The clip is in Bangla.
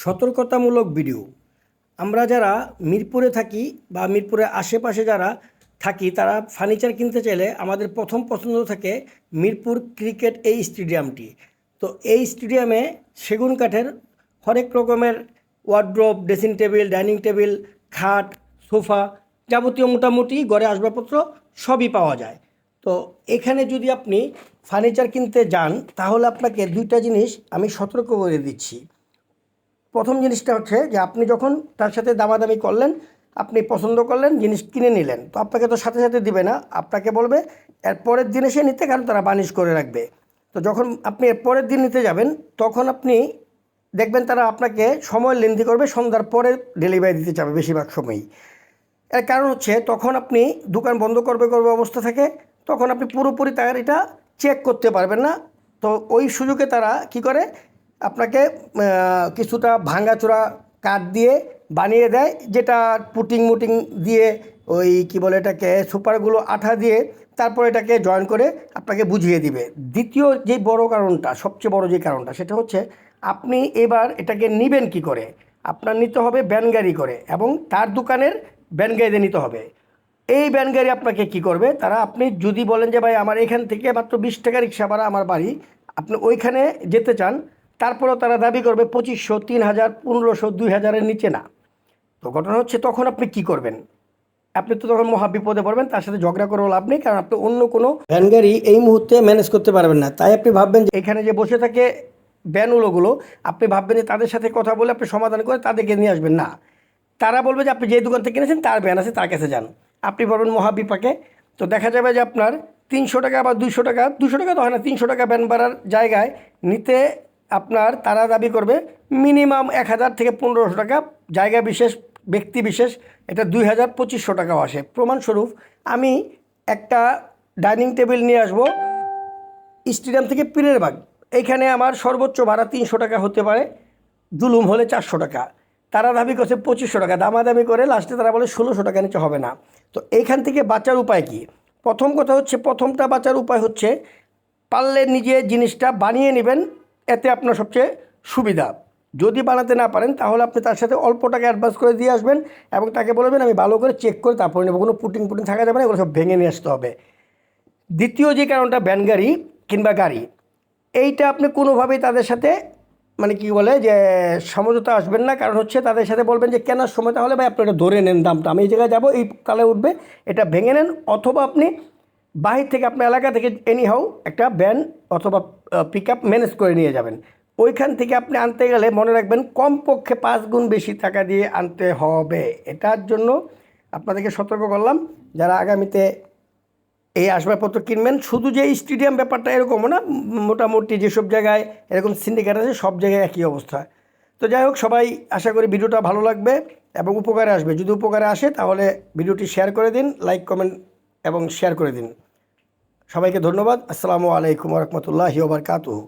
সতর্কতামূলক ভিডিও। আমরা যারা মিরপুরে থাকি বা মিরপুরের আশেপাশে যারা থাকি, তারা ফার্নিচার কিনতে চাইলে আমাদের প্রথম পছন্দ থাকে মিরপুর ক্রিকেট এই স্টেডিয়ামটি। তো এই স্টেডিয়ামে সেগুন কাঠের হরেক রকমের wardrobe dressing table dining table খাট, সোফা যাবতীয় মোটামুটি ঘরে আসবাবপত্র সবই পাওয়া যায়। তো এখানে যদি আপনি ফার্নিচার কিনতে যান, তাহলে আপনাকে দুইটা জিনিস আমি সতর্ক করে দিচ্ছি। প্রথম জিনিসটা হচ্ছে যে আপনি যখন তার সাথে দামাদামি করলেন, আপনি পছন্দ করলেন, জিনিস কিনে নিলেন। তো আপনাকে তো সাথে সাথে দিবে না, আপনাকে বলবে, এর পরের দিন এসে নিতে কারণ তারা বানিশ করে রাখবে। তো যখন আপনি এর পরের দিন নিতে যাবেন, তখন আপনি দেখবেন তারা আপনাকে সময় লেন্দি করবে, সন্ধ্যার পরে ডেলিভারি দিতে চাবে বেশিরভাগ সময়ই। এর কারণ হচ্ছে তখন আপনি দোকান বন্ধ করবে করবে অবস্থা থাকে, তখন আপনি পুরোপুরি তার এটা চেক করতে পারবেন না। তো ওই সুযোগে তারা কি করে? আপনাকে কিছুটা ভাঙাচোরা কাঠ দিয়ে বানিয়ে দেয়, যেটা পুটিং মুটিং দিয়ে ওই কি বলে এটাকে, সুপারগুলো আঠা দিয়ে তারপর এটাকে জয়েন করে আপনাকে বুঝিয়ে দিবে। দ্বিতীয় যে বড় কারণটা, সবচেয়ে বড় যে কারণটা, সেটা হচ্ছে আপনি এবার এটাকে নিবেন কি করে? আপনার নিতে হবে ব্যানগাড়ি করে এবং তার দোকানের ব্যানগাড়িতে নিতে হবে। এই ব্যানগাড়ি আপনাকে কি করবে? তারা আপনি যদি বলেন যে, ভাই, আমার এখান থেকে মাত্র বিশ টাকা রিক্সা ভাড়া আমার বাড়ি, আপনি ওইখানে যেতে চান তারপরেও তারা দাবি করবে পঁচিশশো তিন হাজার পনেরোশো দুই হাজারের নিচে না। তো ঘটনা হচ্ছে তখন আপনি কি করবেন? আপনি তো তখন মহা বিপদে পড়বেন তার সাথে ঝগড়া করেও লাভ নেই কারণ আপনি অন্য কোনো ভ্যান গাড়ি এই মুহূর্তে ম্যানেজ করতে পারবেন না। তাই আপনি ভাববেন যে এখানে যে বসে থাকে ভ্যানগুলোগুলো আপনি ভাববেন যে তাদের সাথে কথা বলে আপনি সমাধান করে তাদেরকে নিয়ে আসবেন। না তারা বলবে যে আপনি যে দোকান থেকে কিনেছেন তার ভ্যান আছে তার কাছে যান। আপনি বলবেন মহাবিপাকে তো দেখা যাবে যে আপনার তিনশো টাকা বা দুশো টাকা দুশো টাকা তো হয় না তিনশো টাকা ভ্যান ভাড়ার জায়গায় নিতে আপনার তারা দাবি করবে মিনিমাম এক হাজার থেকে পনেরোশো টাকা, জায়গা বিশেষ, ব্যক্তি বিশেষ, এটা দুই হাজার পঁচিশশো টাকাও আসে। প্রমাণস্বরূপ আমি একটা ডাইনিং টেবিল নিয়ে আসব স্টেডিয়াম থেকে পীরের বাগ। এইখানে আমার সর্বোচ্চ ভাড়া তিনশো টাকা হতে পারে, জুলুম হলে চারশো টাকা। তারা দাবি করছে পঁচিশশো টাকা, দামাদামি করে লাস্টে তারা বলে ষোলোশো টাকা নিচে হবে না। তো এইখান থেকে বাঁচার উপায় কি? প্রথম কথা হচ্ছে, প্রথমটা বাঁচার উপায় হচ্ছে পারলে নিজে জিনিসটা বানিয়ে নেবেন এতে আপনার সবচেয়ে সুবিধা। যদি বানাতে না পারেন, তাহলে আপনি তার সাথে অল্প টাকা অ্যাডভান্স করে দিয়ে আসবেন এবং তাকে বলবেন আমি ভালো করে চেক করে তারপরে নেব। কোনো পুটিং পুটিং থাকা যাবে না, এগুলো সব ভেঙে নিয়ে আসতে হবে। দ্বিতীয় যে কারণটা, ভ্যান গাড়ি কিংবা গাড়ি, এইটা আপনি কোনোভাবেই তাদের সাথে মানে কি বলে যে, সমঝোতা আসবেন না। কারণ হচ্ছে তাদের সাথে বলবেন যে, কেনার সময় তাহলে ভাই আপনি এটা ধরে নেন দামটা। আমি এই জায়গায় যাব, এই তালে উঠবে, এটা ভেঙে নেন। অথবা আপনি বাহির থেকে আপনার এলাকা থেকে এনি হাউ একটা ভ্যান অথবা পিক আপ ম্যানেজ করে নিয়ে যাবেন। ওইখান থেকে আপনি আনতে গেলে মনে রাখবেন কমপক্ষে পাঁচ গুণ বেশি টাকা দিয়ে আনতে হবে। এটার জন্য আপনাদেরকে সতর্ক করলাম, যারা আগামীতে এই আসবাবপত্র কিনবেন, শুধু যে স্টেডিয়াম ব্যাপারটা এরকমও না, মোটামুটি যেসব জায়গায় এরকম সিন্ডিকেট আছে, সব জায়গায় একই অবস্থা। তো যাই হোক, সবাই আশা করি ভিডিওটা ভালো লাগবে এবং উপকারে আসবে। যদি উপকারে আসে, তাহলে ভিডিওটি শেয়ার করে দিন লাইক কমেন্ট এবং শেয়ার করে দিন। সবাইকে ধন্যবাদ। আসসালামু আলাইকুম রহমতুল্লাহ ওবরকাতুহ